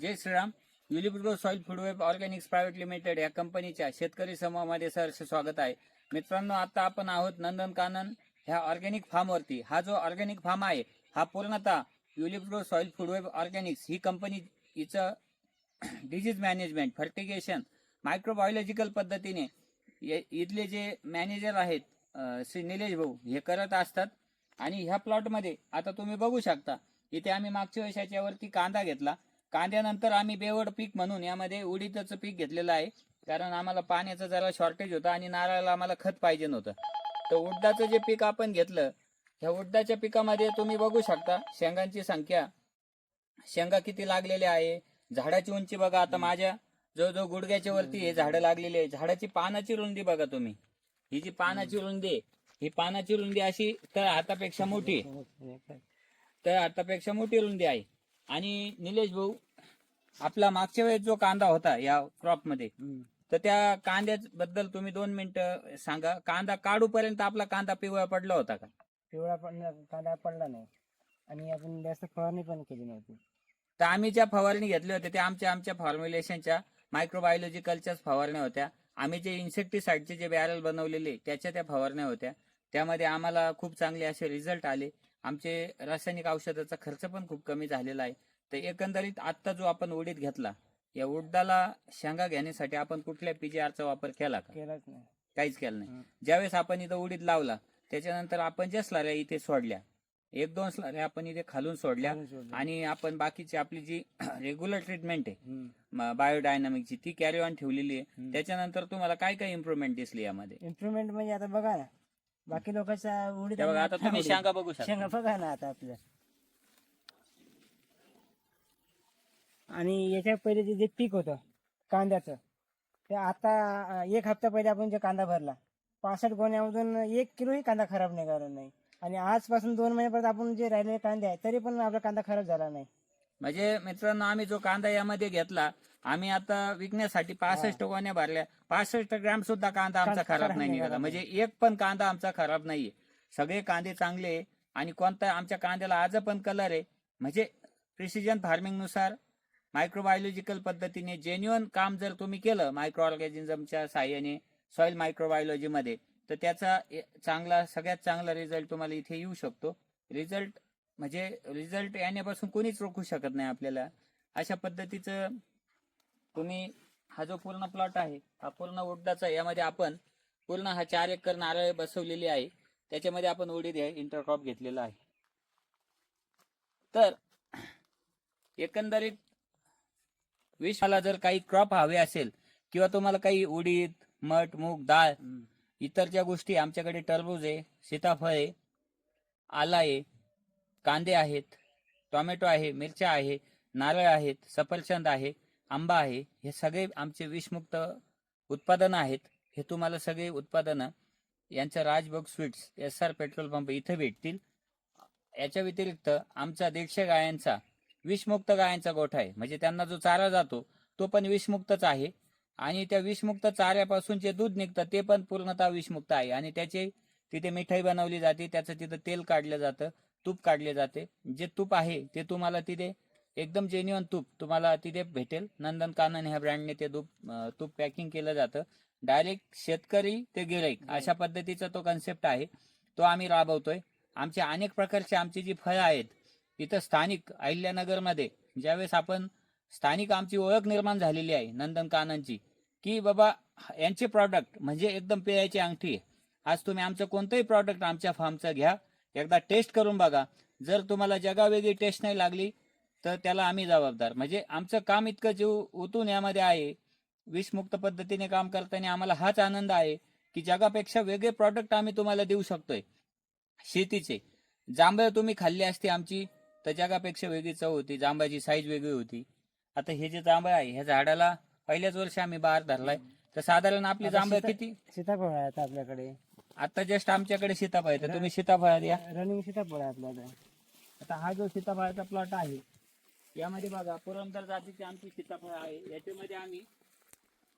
जय Shriram. Ulipro soil foodweb organics private limited या कंपनीच्या शेतकरी समूहामध्ये सहर्ष स्वागत आहे. मित्रांनो आता आपण आहोत नंदनकानन ह्या ऑर्गॅनिक फार्मवरती हा जो ऑर्गॅनिक फार्म आहे हा पूर्णतः युलिप्रो सॉइल फूडवेब ऑर्गॅनिक्स ही कंपनी हिचं डिझीज मॅनेजमेंट फर्टिगेशन मायक्रोबायोलॉजिकल पद्धतीने ये- इथले जे मॅनेजर आहेत श्री निलेश भाऊ हे करत असतात. आणि ह्या प्लॉटमध्ये आता तुम्ही बघू शकता इथे आम्ही मागच्या वर्षाच्या वरती कांदा घेतला. कांद्यानंतर आम्ही बेवड पीक म्हणून यामध्ये उडीदचं पीक घेतलेलं आहे. कारण आम्हाला पाण्याचं जरा शॉर्टेज होतं आणि नारळाला आम्हाला खत पाहिजे नव्हतं. तर उडदाचं जे पीक आपण घेतलं ह्या उडदाच्या पिकामध्ये तुम्ही बघू शकता शेंगांची संख्या. शेंगा किती लागलेल्या आहे? झाडाची उंची बघा आता माझ्या. जो जो गुडघ्याच्या वरती हे झाडं लागलेली आहे. झाडाची पानाची रुंदी बघा तुम्ही. ही जी पानाची रुंदी आहे ही पानाची रुंदी अशी तर हातापेक्षा मोठी आहे. तर हातापेक्षा मोठी रुंदी आहे. आणि निलेश भाऊ आपला मागच्या वेळेस जो कांदा होता या क्रॉपमध्ये तर त्या कांद्याबद्दल तुम्ही दोन मिनिटं सांगा. कांदा काढूपर्यंत आपला कांदा पिवळा पडला होता का? पिवळा कांदा पडला नाही. आणि आपण जास्त फवारणी पण केली नव्हती. तर आम्ही ज्या फवारणी घेतल्या होत्या त्या आमच्या आमच्या फॉर्म्युलेशनच्या मायक्रोबायोलॉजिकलच्याच फवारण्या होत्या. आम्ही जे इन्सेक्टिसाइडचे जे बॅरल बनवलेले त्याच्या त्या फवारण्या होत्या. त्यामध्ये आम्हाला खूप चांगले असे रिझल्ट आले. आमचे रासायनिक औषधाचा खर्च पण खूप कमी झालेला आहे तर एकंदरीत आत्ता जो आपण उडीद घेतला या उडदाला शेंगा घेण्यासाठी आपण कुठल्या पीजीआरचा वापर केला का केलाच नाही काहीच केला नाही. ज्यावेळेस आपण इथं उडीद लावला त्याच्यानंतर आपण ज्या स्लाऱ्या इथे सोडल्या एक दोन स्लाऱ्या आपण इथे खालून सोडल्या. आणि आपण बाकीची आपली जी रेग्युलर ट्रीटमेंट आहे. बायोडायनामिकची ती कॅरी ऑन ठेवलेली आहे. त्याच्यानंतर तुम्हाला काय काय इम्प्रुव्हमेंट दिसली यामध्ये इम्प्रुव्हमेंट म्हणजे आता बघा ना बाकी लोकांचा उडीद त्या बघा आता तुम्ही उडीद. शेंगा बघू शेंगा शकता बघा ना आता आपल्या. आणि याच्या पहिले जे जे पीक होतं कांद्याचं ते आता अं, एक हप्ता पहिले आपण जे कांदा भरला पासष्ट गोण्यामधून एक किलोही कांदा खराब निघाला नाही. आणि आजपासून दोन महिन्यापर्यंत आपण जे राहिलेले कांदे आहेत तरी पण आपला कांदा खराब झाला नाही. म्हणजे मित्रांनो आम्ही जो कांदा यामध्ये घेतला आम्ही आता विकण्यासाठी पासष्ट गोण्या भरल्या. पासष्ट ग्रॅम सुद्धा कांदा आमचा खराब नाही निघाला. म्हणजे एक पण कांदा आमचा खराब नाहीये. सगळे कांदे चांगले आणि कोणता आमच्या कांद्याला आज पण कलर आहे. म्हणजे प्रिसिजन फार्मिंगनुसार मायक्रोबायोलॉजिकल पद्धतीने जेन्युअन काम जर तुम्ही केलं मायक्रो ऑर्गॅनिझमच्या साह्याने सॉइल मायक्रोबायोलॉजी मध्ये तर त्याचा चांगला सगळ्यात चांगला रिझल्ट तुम्हाला इथे येऊ शकतो. रिझल्ट म्हणजे रिझल्ट येण्यापासून कोणीच रोखू शकत नाही आपल्याला. अशा पद्धतीचं तुम्ही हा जो पूर्ण प्लॉट आहे हा पूर्ण उडदाचा आहे. यामध्ये आपण पूर्ण हा चार एकर नारळ बसवलेली आहे त्याच्यामध्ये आपण उडीद इंटरक्रॉप घेतलेला आहे तर एकंदरीत विश्वाला जर काही क्रॉप हवे असेल किंवा तुम्हाला काही उडीद मठ मूग डाळ इतर ज्या गोष्टी आमच्याकडे टरबूज आहे सीताफळ आहे आला आहे कांदे आहेत टोमॅटो आहे मिरच्या आहे नारळ आहेत सफरचंद आहे आंबा आहे हे सगळे आमचे विषमुक्त उत्पादनं आहेत. हे तुम्हाला सगळे उत्पादनं यांच्या Rajbhog sweets S R petrol pump इथं भेटतील. याच्या व्यतिरिक्त आमचा दीडशे गायांचा विषमुक्त गायांचा गोठा आहे. म्हणजे त्यांना जो चारा जातो तो पण विषमुक्तच आहे. आणि त्या विषमुक्त चाऱ्यापासून जे दूध निघतं ते पण पूर्णतः विषमुक्त आहे. आणि त्याचे तिथे मिठाई बनवली जाते त्याचं तिथं तेल काढलं जातं तूप काढले जाते. जे तूप आहे ते तुम्हाला तिथे एकदम जेन्युअन तूप. तुम्हाला तिथे भेटेल. नंदन कानन ह्या ब्रँडने ते तूप तूप पॅकिंग केलं जातं. डायरेक्ट शेतकरी ते गिराईक अशा पद्धतीचा तो कन्सेप्ट आहे. तो आम्ही राबवतोय. आमचे अनेक प्रकारचे आमची जी फळं आहेत इथं स्थानिक अहिल्यानगरमध्ये ज्यावेळेस आपण स्थानिक आमची ओळख निर्माण झालेली आहे नंदन काननची की बाबा यांचे प्रॉडक्ट म्हणजे एकदम पेयाची अंगठी आहे. आज तुम्ही आमचं कोणतंही प्रॉडक्ट आमच्या फार्मचं घ्या. एकदा टेस्ट करून बघा. जर तुम्हाला जगावेगळी टेस्ट नाही लागली तर त्याला आम्ही जबाबदार. म्हणजे आमचं काम इतकं जीव ओतून यामध्ये आहे विषमुक्त पद्धतीने काम करताना आम्हाला हाच आनंद आहे की जगापेक्षा वेगळे प्रॉडक्ट आम्ही तुम्हाला देऊ शकतोय. शेतीचे. जांभळं तुम्ही खाल्ली असती आमची तर जगापेक्षा वेगळी चव होती. जांभळाची साईज वेगळी होती. आता हे जे जांभळ आहे ह्या झाडाला पहिल्याच वर्षी आम्ही बाहेर धरलाय. तर साधारण आपली जांभळं किती? सीताफळ आहे आता आपल्याकडे. आता जस्ट आमच्याकडे सीताफळ आहे. तर तुम्ही सीताफळ द्या. रनिंग सीताफळ आहे आपल्याकडे. आता हा जो सीताफळाचा प्लॉट आहे यामध्ये बघा पुरंदर जातीची आमची सीताफळ आहे. याच्यामध्ये आम्ही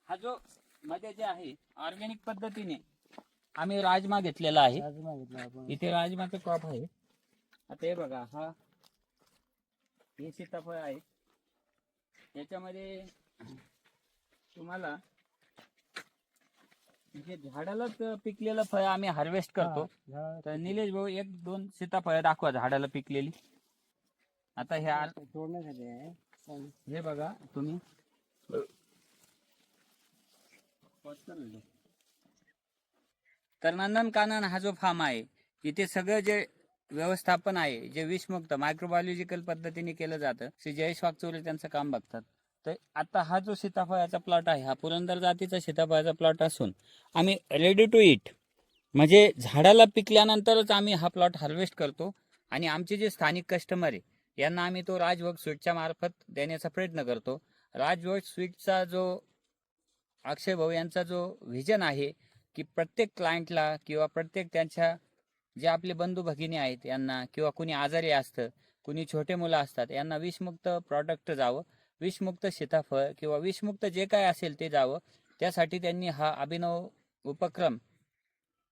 हा जो मध्ये जे आहे ऑर्गॅनिक पद्धतीने आम्ही राजमा घेतलेला आहे. राजमा घेतला आपण. इथे राजमाचं क्रॉप आहे. आता हे बघा हा हे सीताफळ आहे. याच्यामध्ये तुम्हाला म्हणजे झाडालाच पिकलेलं फळ आम्ही हार्वेस्ट करतो. तर निलेश भाऊ एक दोन सीताफळ दाखवा झाडाला पिकलेली. आता हे पण हे बघा तुम्ही. तर नंदनकानन हा जो फार्म आहे इथे सगळं जे व्यवस्थापन आहे जे विषमुक्त मायक्रोबायोलॉजिकल पद्धतीने केलं जातं श्री जयेश वागचौरे त्यांचं काम बघतात. तर आता हा जो सीताफळाचा प्लॉट आहे हा पुरंदर जातीचा सीताफळाचा प्लॉट असून आम्ही रेडी टू इट म्हणजे झाडाला पिकल्यानंतरच आम्ही हा प्लॉट हार्वेस्ट करतो. आणि आमचे जे स्थानिक कस्टमर आहे यांना आम्ही तो राजभोग स्वीटच्या मार्फत देण्याचा प्रयत्न करतो. राजभोग स्वीटचा जो अक्षय भाऊ यांचा जो व्हिजन आहे की प्रत्येक क्लायंटला किंवा प्रत्येक त्यांच्या जे आपले बंधू भगिनी आहेत यांना किंवा कुणी आजारी असतं कुणी छोटे मुलं असतात यांना विषमुक्त प्रॉडक्ट जावं विषमुक्त सीताफळ किंवा विषमुक्त जे काय असेल ते जावं त्यासाठी त्यांनी हा अभिनव उपक्रम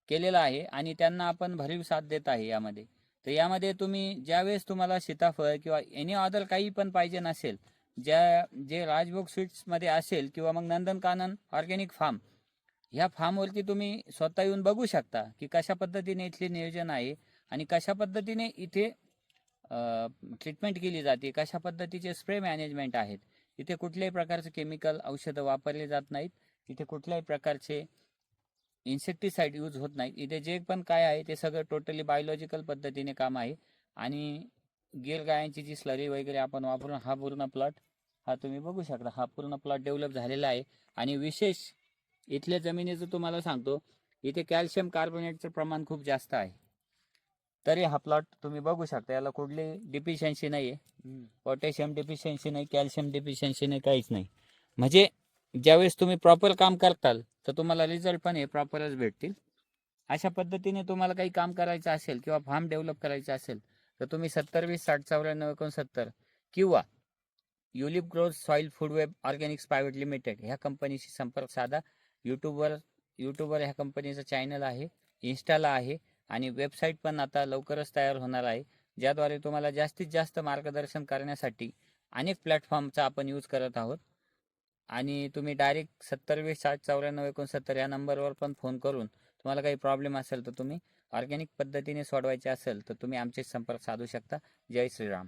केलेला आहे आणि त्यांना आपण भरीव साथ देत आहे यामध्ये. तर यामध्ये तुम्ही ज्यावेळेस तुम्हाला सीताफळ किंवा एनी अदर काही पण पाहिजे नसेल ज्या जे राजभोग स्वीट्समध्ये असेल किंवा मग नंदनकानन ऑर्गॅनिक फार्म ह्या फार्मवरती तुम्ही स्वतः येऊन बघू शकता की कशा पद्धतीने इथले नियोजन आहे आणि कशा पद्धतीने इथे ट्रीटमेंट केली जाते कशा पद्धतीचे स्प्रे मॅनेजमेंट आहेत. इथे कुठल्याही प्रकारचे केमिकल औषधं वापरले जात नाहीत. इथे कुठल्याही प्रकारचे इन्सेक्टिसाइड यूज होत नाही इथे जे पण काय आहे ते सगळं टोटली बायोलॉजिकल पद्धतीने काम आहे. आणि गिर गायांची जी स्लरी वगैरे आपण वापरून हा पूर्ण प्लॉट हा तुम्ही बघू शकता. हा पूर्ण प्लॉट डेव्हलप झालेला आहे. आणि विशेष इथल्या जमिनीचं तुम्हाला सांगतो इथे कॅल्शियम कार्बोनेटचं प्रमाण खूप जास्त आहे. तरी हा प्लॉट तुम्ही बघू शकता. याला कुठली डिफिशियन्सी नाही आहे पोटॅशियम डिफिशियन्सी नाही कॅल्शियम डिफिशियन्सी नाही काहीच नाही. म्हणजे ज्यावेळेस तुम्ही प्रॉपर काम करताल तर तुम्हाला रिझल्ट पण हे प्रॉपरच भेटतील. अशा पद्धतीने तुम्हाला काही काम करायचं असेल किंवा फार्म डेव्हलप करायचं असेल तर तुम्ही सत्तर वीस साठ चौऱ्याण्णव एकोणसत्तर किंवा Ulip growth soil food web organics private limited ह्या कंपनीशी संपर्क साधा. यूट्यूबवर यूट्यूबवर ह्या कंपनीचं चॅनल आहे इन्स्टाला आहे आणि वेबसाईट पण आता लवकरच तयार होणार आहे ज्याद्वारे तुम्हाला जास्तीत जास्त मार्गदर्शन करण्यासाठी अनेक प्लॅटफॉर्मचा आपण यूज करत आहोत. आणि तुम्ही डायरेक्ट सत्तर वीस साठ चौऱ्याण्णव एकोणसत्तर या नंबरवर पण फोन करून तुम्हाला काही प्रॉब्लेम असेल तर तुम्ही ऑर्गॅनिक पद्धतीने सोडवायचे असेल तर तुम्ही आमचे संपर्क साधू शकता. जय श्रीराम.